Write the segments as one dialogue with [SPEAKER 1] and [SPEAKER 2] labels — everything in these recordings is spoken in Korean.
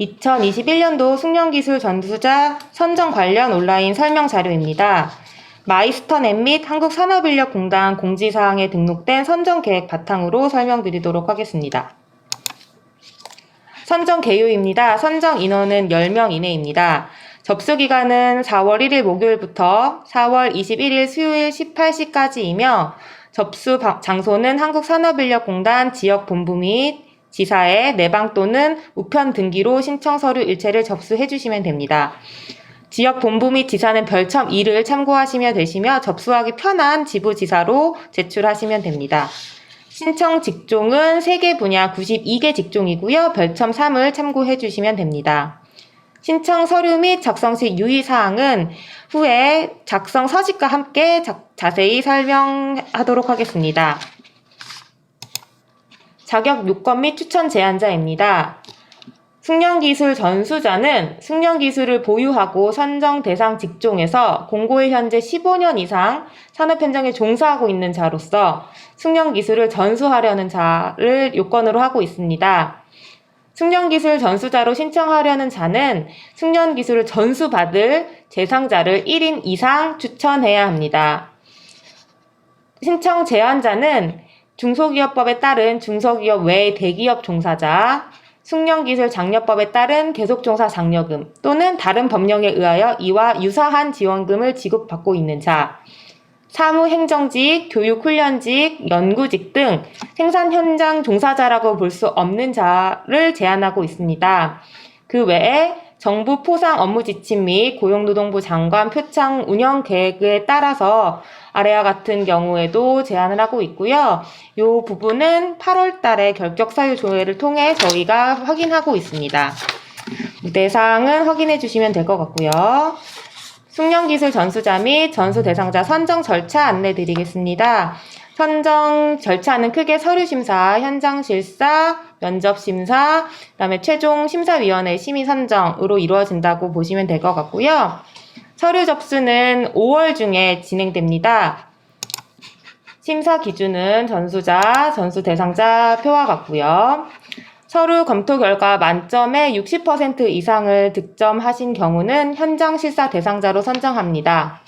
[SPEAKER 1] 2021년도 숙련기술 전수자 선정 관련 온라인 설명 자료입니다. 마이스터넷 및 한국산업인력공단 공지사항에 등록된 선정 계획 바탕으로 설명드리도록 하겠습니다. 선정 개요입니다. 선정 인원은 10명 이내입니다. 접수 기간은 4월 1일 목요일부터 4월 21일 수요일 18시까지이며 접수 바- 장소는 한국산업인력공단 지역본부 및 지사의 내방 또는 우편 등기로 신청 서류 일체를 접수해 주시면 됩니다. 지역 본부 및 지사는 별첨 2를 참고하시면 되시며 접수하기 편한 지부지사로 제출하시면 됩니다. 신청 직종은 3개 분야 92개 직종이고요. 별첨 3을 참고해 주시면 됩니다. 신청 서류 및 작성 시 유의사항은 후에 작성 서식과 함께 자, 자세히 설명하도록 하겠습니다. 자격 요건 및 추천 제한자입니다. 숙련기술 전수자는 숙련기술을 보유하고 선정 대상 직종에서 공고일 현재 15년 이상 산업 현장에 종사하고 있는 자로서 숙련기술을 전수하려는 자를 요건으로 하고 있습니다. 숙련기술 전수자로 신청하려는 자는 숙련기술을 전수받을 대상자를 1인 이상 추천해야 합니다. 신청 제한자는 중소기업법에 따른 중소기업 외 대기업 종사자, 숙련기술 장려법에 따른 계속종사 장려금 또는 다른 법령에 의하여 이와 유사한 지원금을 지급받고 있는 자, 사무행정직, 교육훈련직, 연구직 등 생산 현장 종사자라고 볼 수 없는 자를 제한하고 있습니다. 그 외에 정부 포상 업무 지침 및 고용노동부 장관 표창 운영 계획에 따라서 아래와 같은 경우에도 제한을 하고 있고요. 이 부분은 8월 달에 결격 사유 조회를 통해 저희가 확인하고 있습니다. 내상은 확인해 주시면 될 것 같고요. 숙련기술 전수자 및 전수 대상자 선정 절차 안내 드리겠습니다. 선정 절차는 크게 서류 심사, 현장 실사, 면접 심사, 그다음에 최종 심사위원회 심의 선정으로 이루어진다고 보시면 될 것 같고요. 서류 접수는 5월 중에 진행됩니다. 심사 기준은 전수자, 전수 대상자 표와 같고요. 서류 검토 결과 만점의 60% 이상을 득점하신 경우는 현장 실사 대상자로 선정합니다.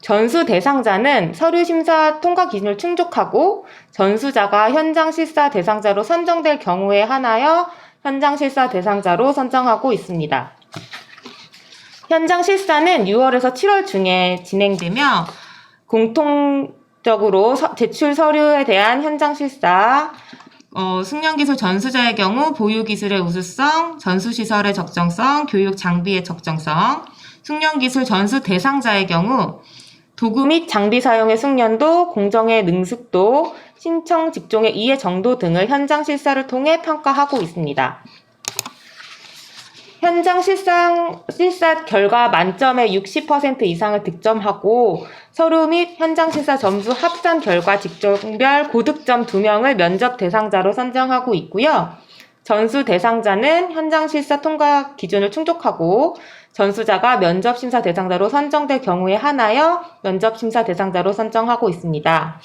[SPEAKER 1] 전수 대상자는 서류 심사 통과 기준을 충족하고 전수자가 현장 실사 대상자로 선정될 경우에 한하여 현장 실사 대상자로 선정하고 있습니다. 현장 실사는 6월에서 7월 중에 진행되며 공통적으로 서- 제출 서류에 대한 현장 실사, 어, 숙련기술 전수자의 경우 보유기술의 우수성, 전수시설의 적정성, 교육 장비의 적정성, 숙련기술 전수 대상자의 경우 도구 및 장비 사용의 숙련도, 공정의 능숙도, 신청 직종의 이해 정도 등을 현장 실사를 통해 평가하고 있습니다. 현장 실상, 실사 결과 만점의 60% 이상을 득점하고 서류 및 현장 실사 점수 합산 결과 직종별 고득점 2명을 면접 대상자로 선정하고 있고요. 전수 대상자는 현장 실사 통과 기준을 충족하고 전수자가 면접 심사 대상자로 선정될 경우에 한하여 면접 심사 대상자로 선정하고 있습니다.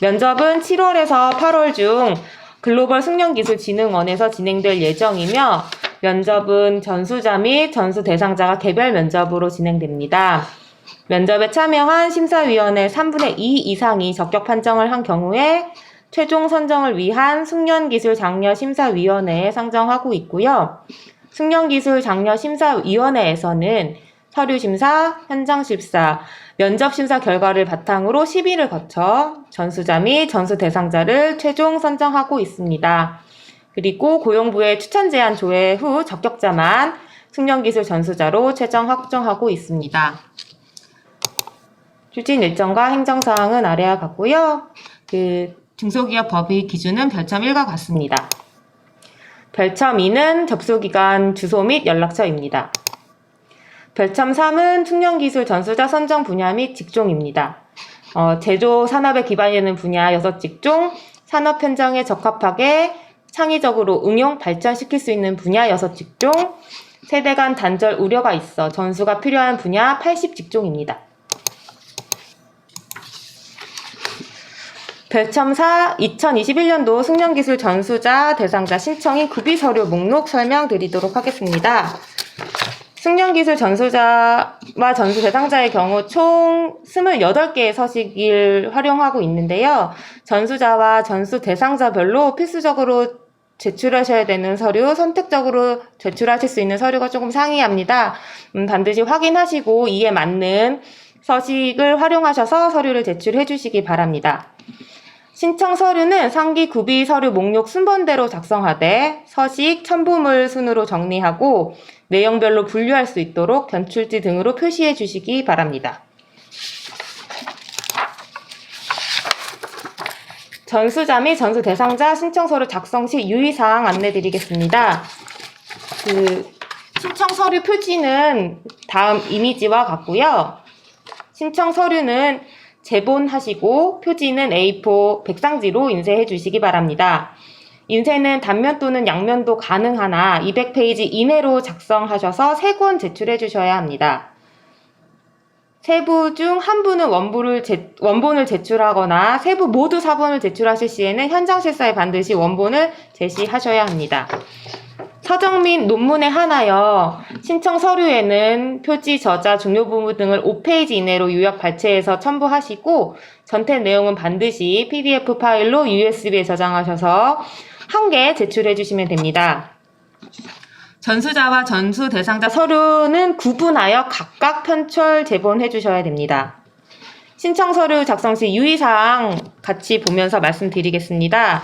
[SPEAKER 1] 면접은 7월에서 8월 중 글로벌 숙련기술진흥원에서 진행될 예정이며 면접은 전수자 및 전수 대상자가 개별 면접으로 진행됩니다. 면접에 참여한 심사위원회 3분의 2 이상이 적격 판정을 한 경우에 최종 선정을 위한 숙련기술 장려 심사위원회에 상정하고 있고요. 숙련기술 장려 심사위원회에서는 서류 심사, 현장 심사, 면접 심사 결과를 바탕으로 10일을 거쳐 전수자 및 전수 대상자를 최종 선정하고 있습니다. 그리고 고용부의 추천 제안 조회 후 적격자만 숙련기술 전수자로 최종 확정하고 있습니다. 추진 일정과 행정 사항은 아래와 같고요. 그 중소기업 법의 기준은 별점 1과 같습니다. 별점 2는 접수기간 주소 및 연락처입니다. 별점 3은 숙련기술 전수자 선정 분야 및 직종입니다. 어, 제조 산업에 기반되는 분야 6직종, 산업 현장에 적합하게 창의적으로 응용 발전시킬 수 있는 분야 6직종, 세대 간 단절 우려가 있어 전수가 필요한 분야 80직종입니다. 별첨사 2021년도 숙련기술 전수자 대상자 신청인 구비 서류 목록 설명드리도록 하겠습니다. 숙련기술 전수자와 전수 대상자의 경우 총 28개의 서식을 활용하고 있는데요. 전수자와 전수 대상자별로 필수적으로 제출하셔야 되는 서류, 선택적으로 제출하실 수 있는 서류가 조금 상이합니다. 음, 반드시 확인하시고 이에 맞는 서식을 활용하셔서 서류를 제출해 주시기 바랍니다. 신청 서류는 상기 구비 서류 목록 순번대로 작성하되 서식, 첨부물 순으로 정리하고 내용별로 분류할 수 있도록 견출지 등으로 표시해 주시기 바랍니다. 전수자 및 전수 대상자 신청 서류 작성 시 유의사항 안내 드리겠습니다. 그 신청 서류 표지는 다음 이미지와 같고요. 신청 서류는 제본하시고 표지는 A4 백상지로 인쇄해 주시기 바랍니다. 인쇄는 단면 또는 양면도 가능하나 200페이지 이내로 작성하셔서 3권 제출해 주셔야 합니다. 세부 중 한 분은 원본을, 제, 원본을 제출하거나 세부 모두 사본을 제출하실 시에는 현장 실사에 반드시 원본을 제시하셔야 합니다. 서적 및 논문에 한하여 신청 서류에는 표지, 저자, 중요 부분 등을 5페이지 이내로 요약 발췌해서 첨부하시고 전체 내용은 반드시 PDF 파일로 USB에 저장하셔서 한 개 제출해 주시면 됩니다. 전수자와 전수 대상자 서류는 구분하여 각각 편철 제본해 주셔야 됩니다. 신청 서류 작성 시 유의사항 같이 보면서 말씀드리겠습니다.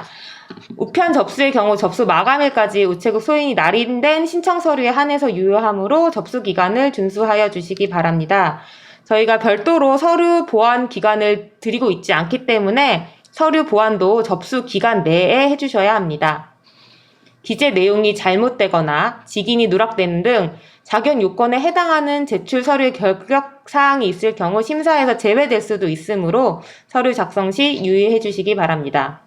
[SPEAKER 1] 우편 접수의 경우 접수 마감일까지 우체국 소인이 날인된 신청 서류에 한해서 유효하므로 접수 기간을 준수하여 주시기 바랍니다. 저희가 별도로 서류 보완 기간을 드리고 있지 않기 때문에 서류 보완도 접수 기간 내에 해주셔야 합니다. 기재 내용이 잘못되거나 직인이 누락되는 등 자격 요건에 해당하는 제출 서류의 결격 사항이 있을 경우 심사에서 제외될 수도 있으므로 서류 작성 시 유의해 주시기 바랍니다.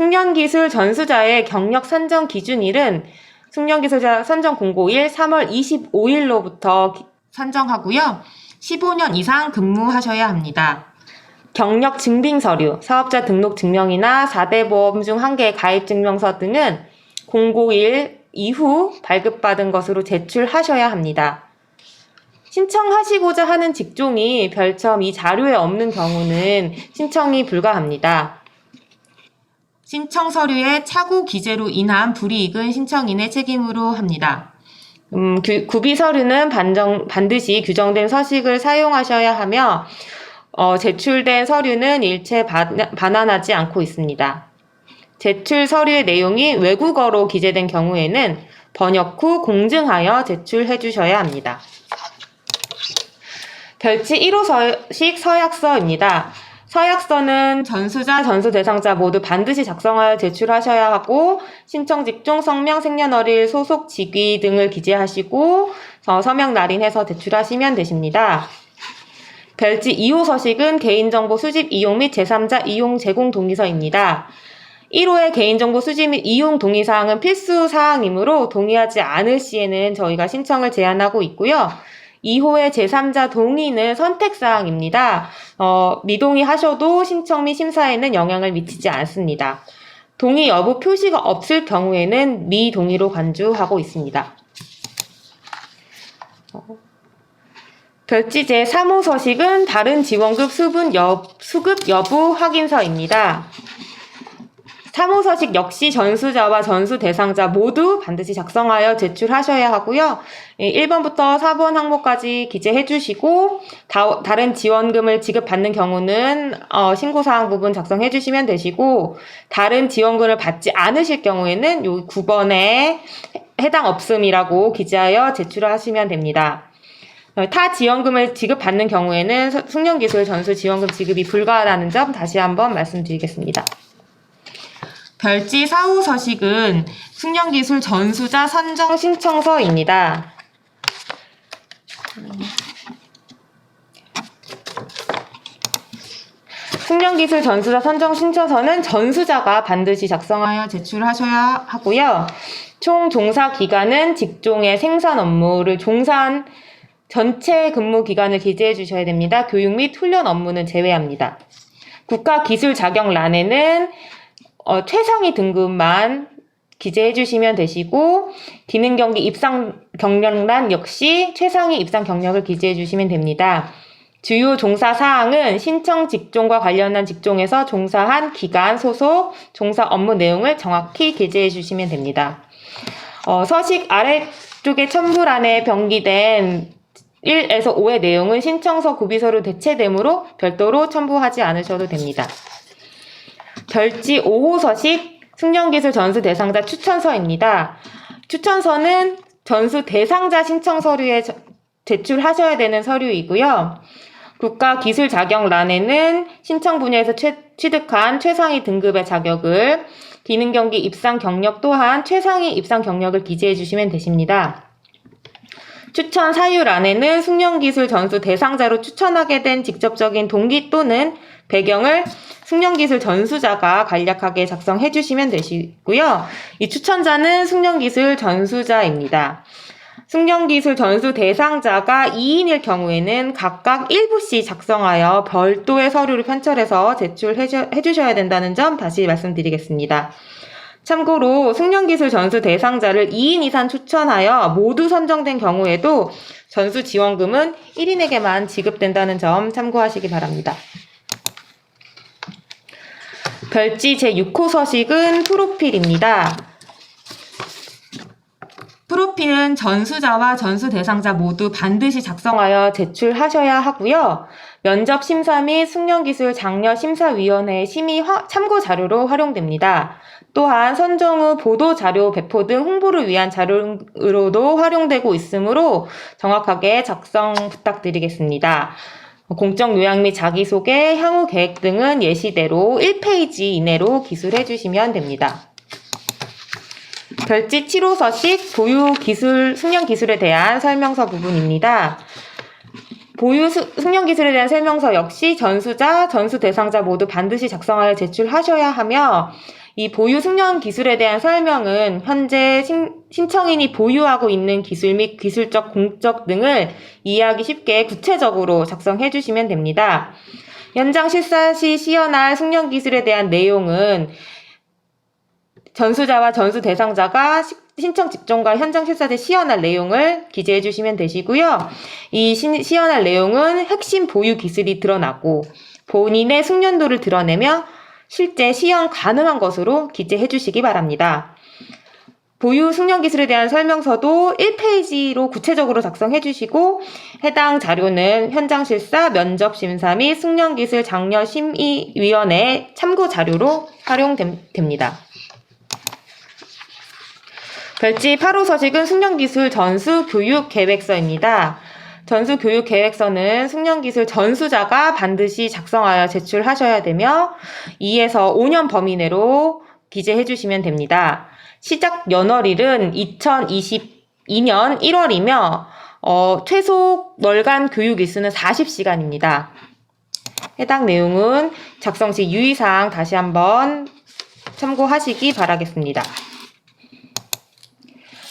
[SPEAKER 1] 숙련기술 전수자의 경력 산정 기준일은 숙련기술자 선정 공고일 3월 25일로부터 산정하고요. 15년 이상 근무하셔야 합니다. 경력 증빙 서류, 사업자 등록 증명이나 4대 보험 중 한 개의 가입 증명서 등은 공고일 이후 발급받은 것으로 제출하셔야 합니다. 신청하시고자 하는 직종이 별첨 이 자료에 없는 경우는 신청이 불가합니다. 신청 서류의 착오 기재로 인한 불이익은 신청인의 책임으로 합니다. 음, 구, 구비 서류는 반정, 반드시 규정된 서식을 사용하셔야 하며 어, 제출된 서류는 일체 반, 반환하지 않고 있습니다. 제출 서류의 내용이 외국어로 기재된 경우에는 번역 후 공증하여 제출해 주셔야 합니다. 별지 1호 서식 서약서입니다. 서약서는 전수자, 전수 대상자 모두 반드시 작성하여 제출하셔야 하고 신청 직종, 성명, 생년월일, 소속 직위 등을 기재하시고 어, 서명 날인해서 제출하시면 되십니다. 별지 2호 서식은 개인정보 수집 이용 및 제3자 이용 제공 동의서입니다. 1호의 개인정보 수집 및 이용 동의 사항은 필수 사항이므로 동의하지 않을 시에는 저희가 신청을 제한하고 있고요. 2호의 제3자 동의는 선택사항입니다. 어, 미동의 하셔도 신청 및 심사에는 영향을 미치지 않습니다. 동의 여부 표시가 없을 경우에는 미동의로 간주하고 있습니다. 별지 제3호 서식은 다른 지원급 수분 여, 수급 여부 확인서입니다. 3호 서식 역시 전수자와 전수 대상자 모두 반드시 작성하여 제출하셔야 하고요. 1번부터 4번 항목까지 기재해 주시고 다, 른 지원금을 지급받는 경우는 어, 신고사항 부분 작성해 주시면 되시고 다른 지원금을 받지 않으실 경우에는 요 9번에 해당 없음이라고 기재하여 제출을 하시면 됩니다. 타 지원금을 지급받는 경우에는 숙련기술 전수 지원금 지급이 불가하다는 점 다시 한번 말씀드리겠습니다. 별지 사후 서식은 숙련기술 전수자 선정 신청서입니다. 숙련기술 전수자 선정 신청서는 전수자가 반드시 작성하여 제출하셔야 하고요. 총 종사 기간은 직종의 생산 업무를 종사한 전체 근무 기간을 기재해 주셔야 됩니다. 교육 및 훈련 업무는 제외합니다. 국가 기술 자격란에는 어, 최상위 등급만 기재해 주시면 되시고 기능 경기 입상 경력란 역시 최상위 입상 경력을 기재해 주시면 됩니다. 주요 종사 사항은 신청 직종과 관련한 직종에서 종사한 기간, 소속, 종사 업무 내용을 정확히 기재해 주시면 됩니다. 어, 서식 아래쪽에 첨부란에 병기된 1에서 5의 내용은 신청서 구비서로 대체되므로 별도로 첨부하지 않으셔도 됩니다. 별지 5호 서식 승용기술 전수 대상자 추천서입니다. 추천서는 전수 대상자 신청 서류에 저- 제출하셔야 되는 서류이고요. 국가 기술 자격란에는 신청 분야에서 최- 취득한 최상위 등급의 자격을 기능 경기 입상 경력 또한 최상위 입상 경력을 기재해 주시면 되십니다. 추천 사유란에는 숙련기술 전수 대상자로 추천하게 된 직접적인 동기 또는 배경을 숙련기술 전수자가 간략하게 작성해 주시면 되시고요. 이 추천자는 숙련기술 전수자입니다. 숙련기술 전수 대상자가 2인일 경우에는 각각 1부씩 작성하여 별도의 서류를 편철해서 제출해 주- 해주셔야 된다는 점 다시 말씀드리겠습니다. 참고로 숙련기술 전수 대상자를 2인 이상 추천하여 모두 선정된 경우에도 전수 지원금은 1인에게만 지급된다는 점 참고하시기 바랍니다. 별지 제6호 서식은 프로필입니다. 프로필은 전수자와 전수 대상자 모두 반드시 작성하여 제출하셔야 하고요. 면접 심사 및 숙련기술 장려 심사위원회의 심의 화- 참고 자료로 활용됩니다. 또한 선정 후 보도 자료 배포 등 홍보를 위한 자료로도 활용되고 있으므로 정확하게 작성 부탁드리겠습니다. 공적 요약 및 자기소개, 향후 계획 등은 예시대로 1페이지 이내로 기술해 주시면 됩니다. 별지 7호 서식 보유 기술, 숙련 기술에 대한 설명서 부분입니다. 보유 수- 숙련 기술에 대한 설명서 역시 전수자, 전수 대상자 모두 반드시 작성하여 제출하셔야 하며 이 보유 숙련 기술에 대한 설명은 현재 신, 신청인이 보유하고 있는 기술 및 기술적 공적 등을 이해하기 쉽게 구체적으로 작성해 주시면 됩니다. 현장 실사 시 시연할 숙련 기술에 대한 내용은 전수자와 전수 대상자가 시- 신청 직종과 현장 실사 때 시연할 내용을 기재해 주시면 되시고요. 이 시, 시연할 내용은 핵심 보유 기술이 드러나고 본인의 숙련도를 드러내며 실제 시연 가능한 것으로 기재해 주시기 바랍니다. 보유 숙련 기술에 대한 설명서도 1페이지로 구체적으로 작성해 주시고 해당 자료는 현장 실사, 면접 심사 및 숙련 기술 장려 심의 위원회 참고 자료로 활용됩니다. 별지 8호 서식은 숙련기술 전수 교육 계획서입니다. 전수 교육 계획서는 숙련 기술 전수자가 반드시 작성하여 제출하셔야 되며 2에서 5년 범위 내로 기재해 주시면 됩니다. 시작 연월일은 2022년 1월이며 어, 최소 월간 교육 일수는 40시간입니다. 해당 내용은 작성 시 유의사항 다시 한번 참고하시기 바라겠습니다.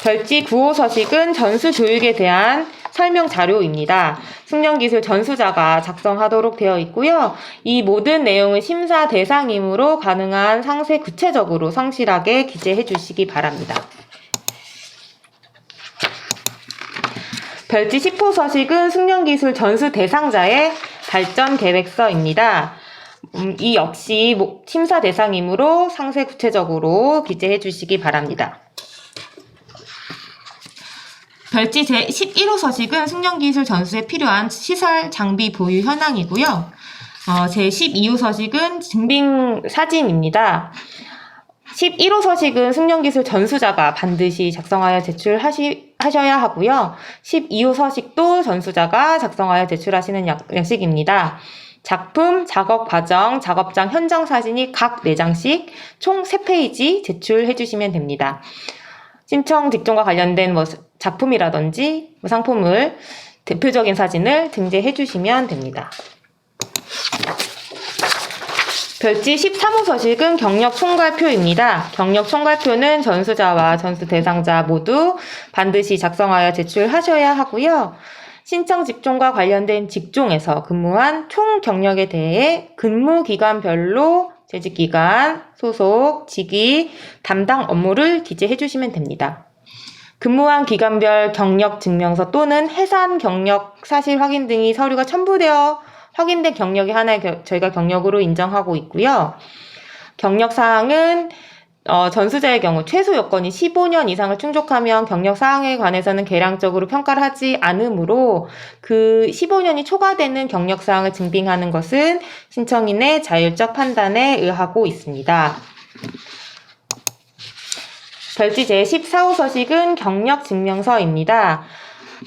[SPEAKER 1] 별지 9호 서식은 전수 교육에 대한 설명 자료입니다. 숙련기술 전수자가 작성하도록 되어 있고요. 이 모든 내용은 심사 대상이므로 가능한 상세 구체적으로 성실하게 기재해 주시기 바랍니다. 별지 10호 서식은 숙련기술 전수 대상자의 발전 계획서입니다. 음, 이 역시 모- 심사 대상이므로 상세 구체적으로 기재해 주시기 바랍니다. 별지 제 11호 서식은 숙련기술 전수에 필요한 시설 장비 보유 현황이고요. 어, 제 12호 서식은 증빙 사진입니다. 11호 서식은 숙련기술 전수자가 반드시 작성하여 제출하시, 하셔야 하고요. 12호 서식도 전수자가 작성하여 제출하시는 약- 양식입니다. 작품, 작업 과정, 작업장 현장 사진이 각 4장씩 총 3페이지 제출해 주시면 됩니다. 신청 직종과 관련된 뭐 작품이라든지 뭐 상품을 대표적인 사진을 등재해 주시면 됩니다. 별지 13호 서식은 경력 총괄표입니다. 경력 총괄표는 전수자와 전수 대상자 모두 반드시 작성하여 제출하셔야 하고요. 신청 직종과 관련된 직종에서 근무한 총 경력에 대해 근무 기간별로 재직 기간, 소속, 직위, 담당 업무를 기재해 주시면 됩니다. 근무한 기간별 경력 증명서 또는 해산 경력 사실 확인 등이 서류가 첨부되어 확인된 경력이 하나의 겨- 저희가 경력으로 인정하고 있고요. 경력 사항은 어, 전수자의 경우 최소 요건이 15년 이상을 충족하면 경력 사항에 관해서는 계량적으로 평가를 하지 않으므로 그 15년이 초과되는 경력 사항을 증빙하는 것은 신청인의 자율적 판단에 의하고 있습니다. 별지 제14호 서식은 경력 증명서입니다.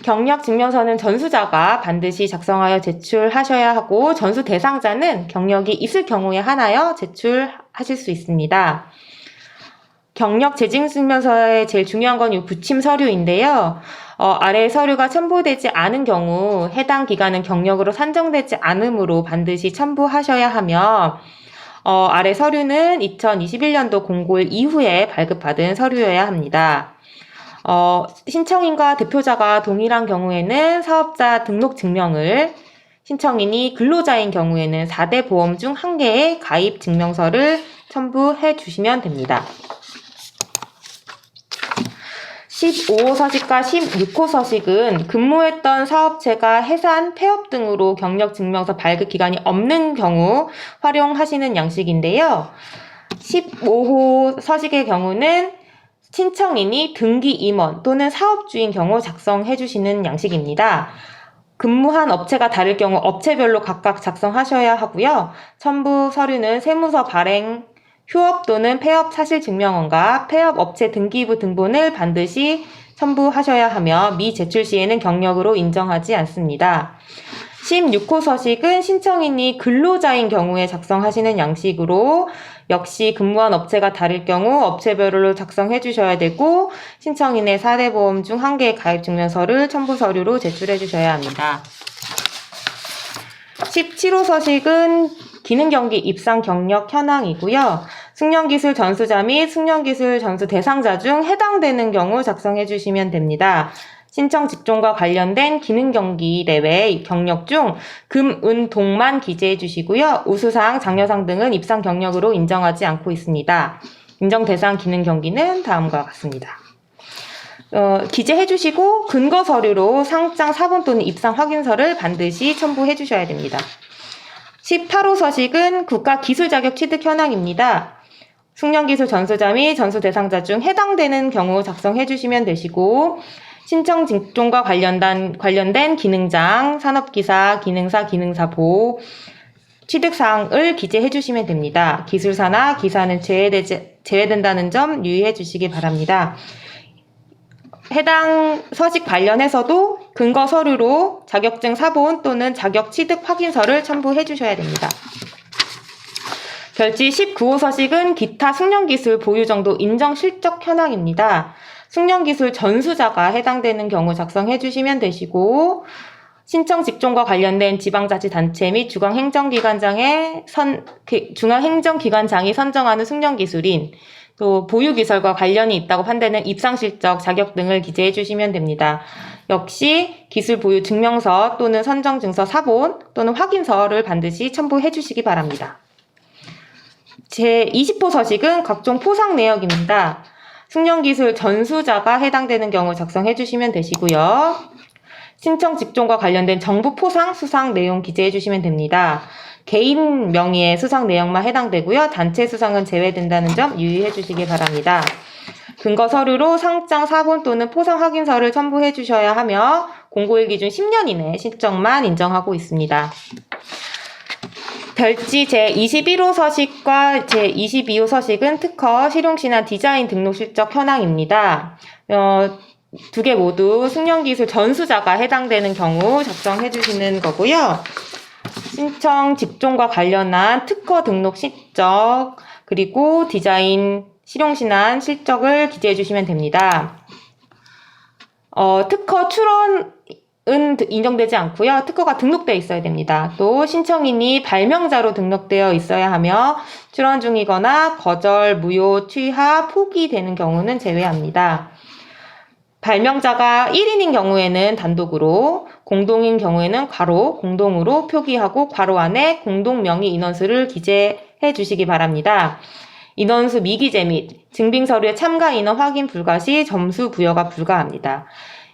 [SPEAKER 1] 경력 증명서는 전수자가 반드시 작성하여 제출하셔야 하고 전수 대상자는 경력이 있을 경우에 하나여 제출하실 수 있습니다. 경력 재직 증명서의 제일 중요한 건 이 부침 서류인데요. 어, 아래 서류가 첨부되지 않은 경우 해당 기간은 경력으로 산정되지 않으므로 반드시 첨부하셔야 하며 어, 아래 서류는 2021년도 공고일 이후에 발급받은 서류여야 합니다. 어, 신청인과 대표자가 동일한 경우에는 사업자 등록 증명을 신청인이 근로자인 경우에는 4대 보험 중 한 개의 가입 증명서를 첨부해 주시면 됩니다. 15호 서식과 16호 서식은 근무했던 사업체가 해산, 폐업 등으로 경력 증명서 발급 기간이 없는 경우 활용하시는 양식인데요. 15호 서식의 경우는 신청인이 등기 임원 또는 사업주인 경우 작성해 주시는 양식입니다. 근무한 업체가 다를 경우 업체별로 각각 작성하셔야 하고요. 첨부 서류는 세무서 발행, 휴업 또는 폐업 사실 증명원과 폐업 업체 등기부 등본을 반드시 첨부하셔야 하며 미제출 시에는 경력으로 인정하지 않습니다. 16호 서식은 신청인이 근로자인 경우에 작성하시는 양식으로 역시 근무한 업체가 다를 경우 업체별로 작성해 주셔야 되고 신청인의 4대 보험 중 한 개의 가입 증명서를 첨부 서류로 제출해 주셔야 합니다. 17호 서식은 기능 경기 입상 경력 현황이고요. 승련 기술 전수자 및 승련 기술 전수 대상자 중 해당되는 경우 작성해 주시면 됩니다. 신청 직종과 관련된 기능 경기 대회 경력 중 금, 은, 동만 기재해 주시고요. 우수상, 장려상 등은 입상 경력으로 인정하지 않고 있습니다. 인정 대상 기능 경기는 다음과 같습니다. 어, 기재해 주시고 근거 서류로 상장 사본 또는 입상 확인서를 반드시 첨부해 주셔야 됩니다. 18호 서식은 국가 기술 자격 취득 현황입니다. 숙련기술 전수자 및 전수 대상자 중 해당되는 경우 작성해 주시면 되시고 신청 직종과 관련된, 관련된 기능장, 산업기사, 기능사, 기능사보, 취득사항을 기재해 주시면 됩니다. 기술사나 기사는 제외되지, 제외된다는 점 유의해 주시기 바랍니다. 해당 서식 관련해서도 근거 서류로 자격증 사본 또는 자격 취득 확인서를 첨부해 주셔야 됩니다. 별지 19호 서식은 기타 숙련기술 보유 정도 인정 실적 현황입니다. 숙련기술 전수자가 해당되는 경우 작성해 주시면 되시고 신청 직종과 관련된 지방자치단체 및 중앙행정기관장의 선, 그 중앙행정기관장이 선정하는 숙련기술인 또 보유기설과 관련이 있다고 판단되는 입상실적 자격 등을 기재해 주시면 됩니다. 역시 기술 보유 증명서 또는 선정증서 사본 또는 확인서를 반드시 첨부해 주시기 바랍니다. 제 20호 서식은 각종 포상 내역입니다. 숙련기술 전수자가 해당되는 경우 작성해 주시면 되시고요. 신청 직종과 관련된 정부 포상 수상 내용 기재해 주시면 됩니다. 개인 명의의 수상 내용만 해당되고요. 단체 수상은 제외된다는 점 유의해 주시기 바랍니다. 근거 서류로 상장 사본 또는 포상 확인서를 첨부해 주셔야 하며 공고일 기준 10년 이내 신청만 인정하고 있습니다. 별지 제21호 서식과 제22호 서식은 특허, 실용신안 디자인 등록 실적 현황입니다. 어, 두 개 모두 숙련기술 전수자가 해당되는 경우 작성해 주시는 거고요. 신청 직종과 관련한 특허 등록 실적, 그리고 디자인 실용 신안 실적을 기재해 주시면 됩니다. 어, 특허 출원 은 인정되지 않고요. 특허가 등록되어 있어야 됩니다. 또 신청인이 발명자로 등록되어 있어야 하며 출원 중이거나 거절, 무효, 취하, 포기되는 경우는 제외합니다. 발명자가 1인인 경우에는 단독으로, 공동인 경우에는 괄호, 공동으로 표기하고 괄호 안에 공동 명의 인원수를 기재해 주시기 바랍니다. 인원수 미기재 및 증빙 서류의 참가 인원 확인 불가 시 점수 부여가 불가합니다.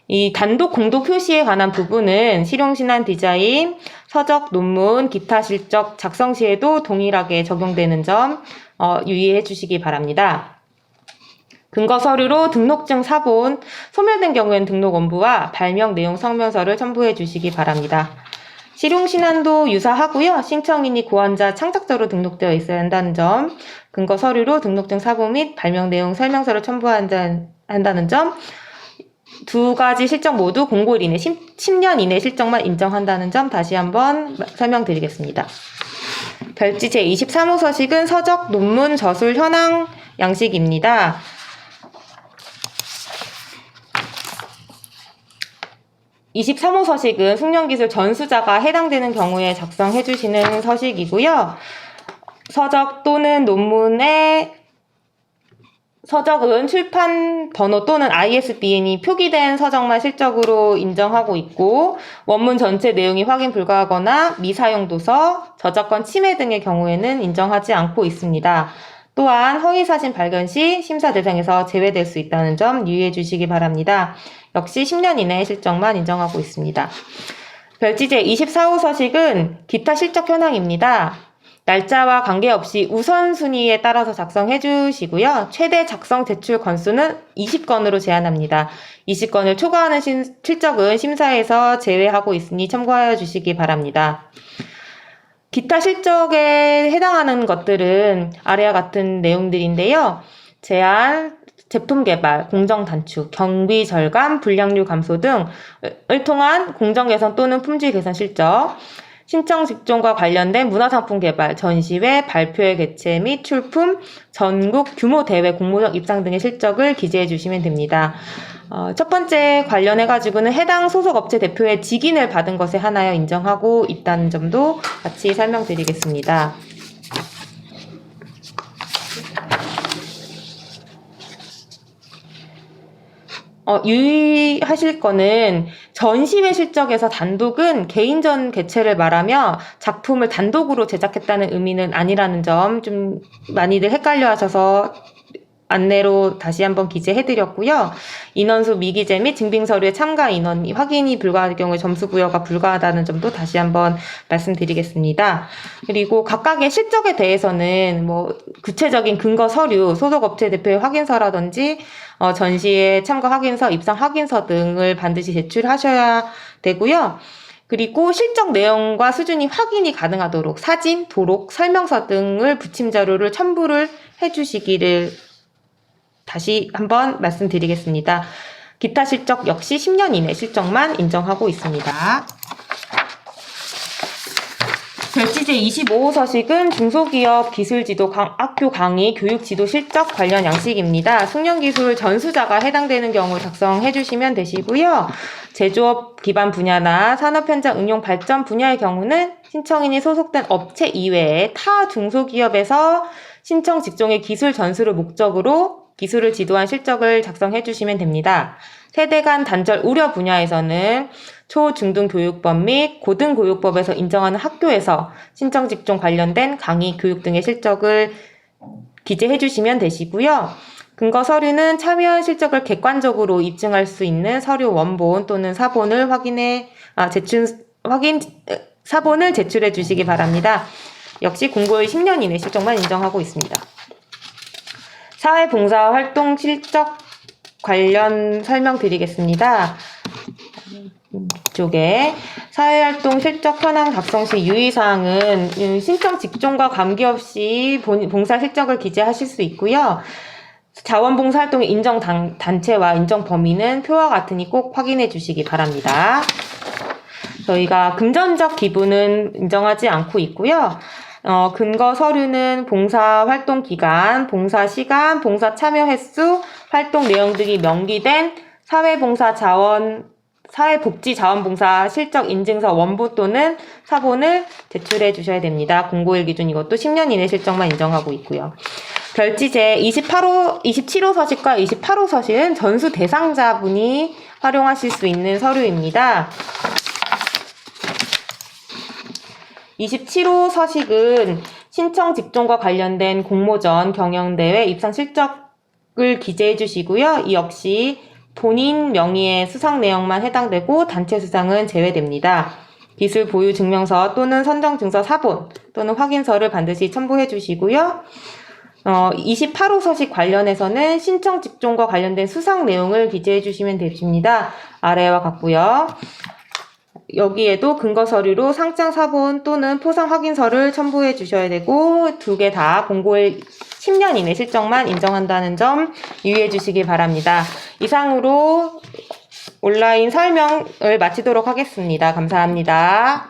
[SPEAKER 1] 이 단독 공도 표시에 관한 부분은 실용신안 디자인, 서적, 논문, 기타 실적 작성 시에도 동일하게 적용되는 점 어, 유의해 주시기 바랍니다. 근거 서류로 등록증 사본, 소멸된 경우에는 등록 원부와 발명 내용 성명서를 첨부해 주시기 바랍니다. 실용신안도 유사하고요. 신청인이 고안자 창작자로 등록되어 있어야 한다는 점, 근거 서류로 등록증 사본 및 발명 내용 설명서를 첨부한다는 점, 두 가지 실적 모두 공고일 이내 10, 년 이내 실적만 인정한다는 점 다시 한번 설명드리겠습니다. 별지 제23호 서식은 서적, 논문, 저술, 현황 양식입니다. (23호) 서식은 숙련기술 전수자가 해당되는 경우에 작성해 주시는 서식이고요. 서적 또는 논문의 서적은 출판 번호 또는 ISBN이 표기된 서적만 실적으로 인정하고 있고 원문 전체 내용이 확인 불가하거나 미사용 도서, 저작권 침해 등의 경우에는 인정하지 않고 있습니다. 또한 허위 사진 발견 시 심사 대상에서 제외될 수 있다는 점 유의해 주시기 바랍니다. 역시 10년 이내 실적만 인정하고 있습니다. 별지제 24호 서식은 기타 실적 현황입니다. 날짜와 관계없이 우선순위에 따라서 작성해 주시고요. 최대 작성 제출 건수는 20건으로 제한합니다. 20건을 초과하는 신, 실적은 심사에서 제외하고 있으니 참고하여 주시기 바랍니다. 기타 실적에 해당하는 것들은 아래와 같은 내용들인데요. 제한, 제품 개발, 공정 단축, 경비 절감, 불량률 감소 등을 통한 공정 개선 또는 품질 개선 실적, 신청 직종과 관련된 문화상품 개발, 전시회, 발표회 개최 및 출품, 전국 규모 대회 공모전 입상 등의 실적을 기재해 주시면 됩니다. 어, 첫 번째 관련해 가지고는 해당 소속 업체 대표의 직인을 받은 것에 하나여 인정하고 있다는 점도 같이 설명드리겠습니다. 어, 유의하실 거는 전시회 실적에서 단독은 개인전 개최를 말하며 작품을 단독으로 제작했다는 의미는 아니라는 점 좀 많이들 헷갈려 하셔서 안내로 다시 한번 기재해드렸고요. 인원수 미기재 및 증빙서류의 참가 인원 확인이 불가할 경우에 점수 부여가 불가하다는 점도 다시 한번 말씀드리겠습니다. 그리고 각각의 실적에 대해서는 뭐 구체적인 근거 서류, 소속 업체 대표의 확인서라든지 어, 전시회 참가 확인서, 입상 확인서 등을 반드시 제출하셔야 되고요. 그리고 실적 내용과 수준이 확인이 가능하도록 사진, 도록, 설명서 등을 부침 자료를 첨부를 해주시기를 다시 한번 말씀드리겠습니다. 기타 실적 역시 10년 이내 실적만 인정하고 있습니다. 별지제 25호 서식은 중소기업 기술지도 강, 학교 강의 교육지도 실적 관련 양식입니다. 숙련기술 전수자가 해당되는 경우 작성해 주시면 되시고요. 제조업 기반 분야나 산업 현장 응용 발전 분야의 경우는 신청인이 소속된 업체 이외에 타 중소기업에서 신청 직종의 기술 전수를 목적으로 기술을 지도한 실적을 작성해 주시면 됩니다. 세대 간 단절 우려 분야에서는 초중등교육법 및 고등교육법에서 인정하는 학교에서 신청 직종 관련된 강의, 교육 등의 실적을 기재해 주시면 되시고요. 근거 서류는 참여한 실적을 객관적으로 입증할 수 있는 서류 원본 또는 사본을 확인해 아, 제출 확인 사본을 제출해 주시기 바랍니다. 역시 공고일 10년 이내 실적만 인정하고 있습니다. 사회봉사 활동 실적 관련 설명드리겠습니다. 쪽에 사회활동 실적 현황 작성 시 유의사항은 신청 직종과 관계없이 봉사 실적을 기재하실 수 있고요. 자원봉사 활동의 인정 단, 단체와 인정 범위는 표와 같으니 꼭 확인해 주시기 바랍니다. 저희가 금전적 기부는 인정하지 않고 있고요. 어, 근거 서류는 봉사 활동 기간, 봉사 시간, 봉사 참여 횟수, 활동 내용 등이 명기된 사회봉사 자원 사회복지 자원봉사 실적 인증서 원본 또는 사본을 제출해 주셔야 됩니다. 공고일 기준 이것도 10년 이내 실적만 인정하고 있고요. 별지 제 28호, 27호 서식과 28호 서식은 전수 대상자분이 활용하실 수 있는 서류입니다. 27호 서식은 신청 직종과 관련된 공모전, 경영대회, 입상 실적을 기재해 주시고요. 이 역시 본인 명의의 수상 내용만 해당되고 단체 수상은 제외됩니다. 기술 보유 증명서 또는 선정 증서 사본 또는 확인서를 반드시 첨부해 주시고요. 어, 28호 서식 관련해서는 신청 직종과 관련된 수상 내용을 기재해 주시면 됩니다. 아래와 같고요. 여기에도 근거 서류로 상장 사본 또는 포상 확인서를 첨부해 주셔야 되고 두 개 다 공고일 10년 이내 실적만 인정한다는 점 유의해 주시기 바랍니다. 이상으로 온라인 설명을 마치도록 하겠습니다. 감사합니다.